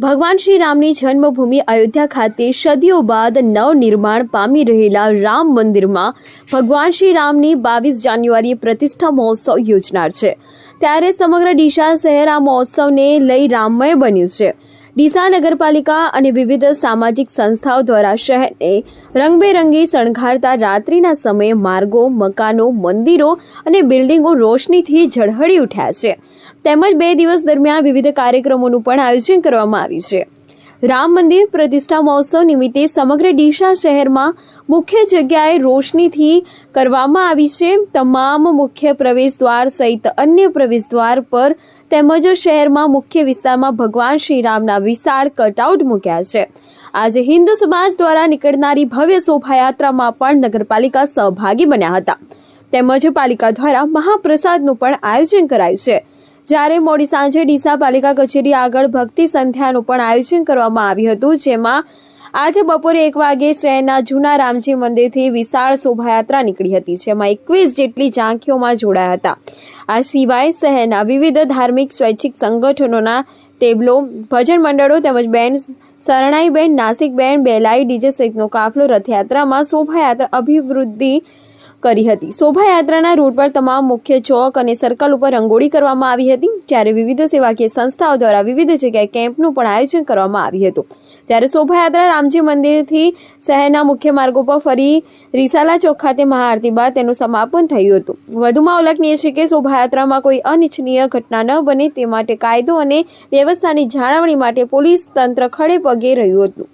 ભગવાન શ્રી રામની જન્મભૂમિ અયોધ્યા ખાતે સદીઓ બાદ નવનિર્માણ પામી રહેલા રામ મંદિરમાં ભગવાન શ્રી રામની બાવીસ જાન્યુઆરીએ પ્રતિષ્ઠા મહોત્સવ યોજનાર છે. ત્યારે સમગ્ર ડીસા શહેર આ મહોત્સવને લઈ રામમય બન્યું છે. ડીસા નગરપાલિકા અને વિવિધ સામાજિક સંસ્થાઓ દ્વારા શહેરને રંગબેરંગી શણગારતા રાત્રિના સમયે માર્ગો, મકાનો, મંદિરો અને બિલ્ડિંગો રોશનીથી ઝળહળી ઉઠ્યા છે. તેમજ બે દિવસ દરમિયાન વિવિધ કાર્યક્રમોનું પણ આયોજન કરવામાં આવ્યું છે. રામ મંદિર પ્રતિષ્ઠા મહોત્સવ નિમિત્તે સમગ્ર ડીસા શહેરમાં મુખ્ય જગ્યાએ રોશનીથી કરવામાં આવી છે. તમામ મુખ્ય પ્રવેશ દ્વાર સહિત અન્ય પ્રવેશ દ્વાર પર તેમજ શહેરમાં મુખ્ય વિસ્તારમાં ભગવાન શ્રી રામના વિશાળ કટઆઉટ મૂક્યા છે. આજે હિન્દુ સમાજ દ્વારા નીકળનારી ભવ્ય શોભાયાત્રામાં પણ નગરપાલિકા સહભાગી બન્યા હતા. તેમજ પાલિકા દ્વારા મહાપ્રસાદનું પણ આયોજન કરાયું છે. જ્યારે મોડી સાંજે ડીસા પાલિકા કચેરી આગળ ભક્તિ સંધ્યાનું પણ આયોજન કરવામાં આવ્યું હતું, જેમાં આજે બપોરે એક વાગે શહેરના જૂના રામજી મંદિરથી વિશાળ શોભાયાત્રા નીકળી હતી, જેમાં એકવીસ જેટલી ઝાંખીઓમાં જોડાયા હતા. આ સિવાય શહેરના વિવિધ ધાર્મિક, સ્વૈચ્છિક સંગઠનોના ટેબલો, ભજન મંડળો તેમજ બેન્ડ શરણાઈબેન, નાસિકબેન, બેલાઈ, ડીજે સહિતનો કાફલો રથયાત્રામાં શોભાયાત્રા અભિવૃદ્ધિ કરી હતી. શોભાયાત્રાના રૂટ પર તમામ મુખ્ય ચોક અને સર્કલ ઉપર રંગોળી કરવામાં આવી હતી, જ્યારે વિવિધ સેવાકીય સંસ્થાઓ દ્વારા વિવિધ જગ્યાએ કેમ્પનું પણ આયોજન કરવામાં આવ્યું હતું. જ્યારે શોભાયાત્રા રામજી મંદિરથી શહેરના મુખ્ય માર્ગો પર ફરી રીસાલા ચોક ખાતે મહાઆરતી બાદ તેનું સમાપન થયું હતું. વધુમાં ઉલ્લેખનીય છે કે શોભાયાત્રામાં કોઈ અનિચ્છનીય ઘટના ન બને તે માટે કાયદો અને વ્યવસ્થાની જાળવણી માટે પોલીસ તંત્ર ખડે પગે રહ્યું હતું.